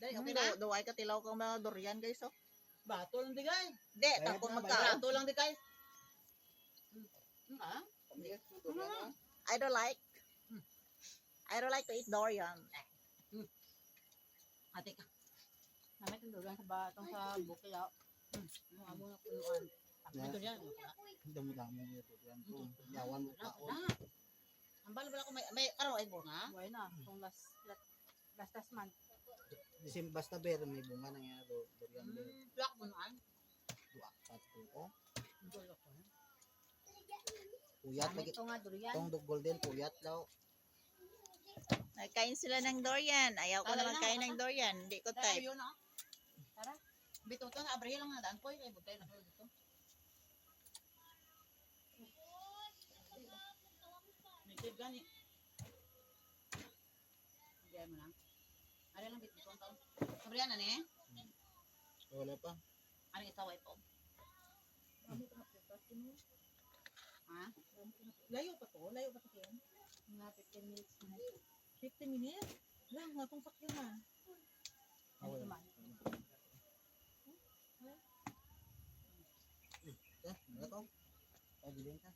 Dali, Okay na? na? Duway ka tilaw kang mga durian guys oh. Bato lang di kay. Di, na, magkaon. Bato lang di kay. Hmm, ah? Pambigas mo to na. I don't like. I don't like to eat durian. Ate ka. Namay tindugan sa batong sa bukil ah. Hmm, mga muna. Yeah. Ito yan. Damo-damo mo ito. Yan po. Yawan mo Na, kaon. na. Ang bala bala ko may may araw ay bunga. Buhay na. Kung last, last, last, last month. Disim basta ber may bunga nang yan do durian ber. Hmm, black punuan. Dua patro ko. Dulo ko. Puyat lagi. ito nga, durian. Tong dog golden puyat daw. Nagkain sila ng durian. Ayaw ko naman na, kain ng durian. Hindi ko type. yun ah. Tara. Bito to sa abril lang na daan ko. Ay, butay na dito. Medyo gani. Diyan mo lang. Ano lang to ang taon. Sabrihan na ni. Wala pa. Ano itaway po? Ha? Layo pa to? Layo pa to Ken? Mga 15 minutes na. 50 minutes? Lang, nga itong sakyo na. Ano naman? Eh, ano to? Ay, bilhin ka.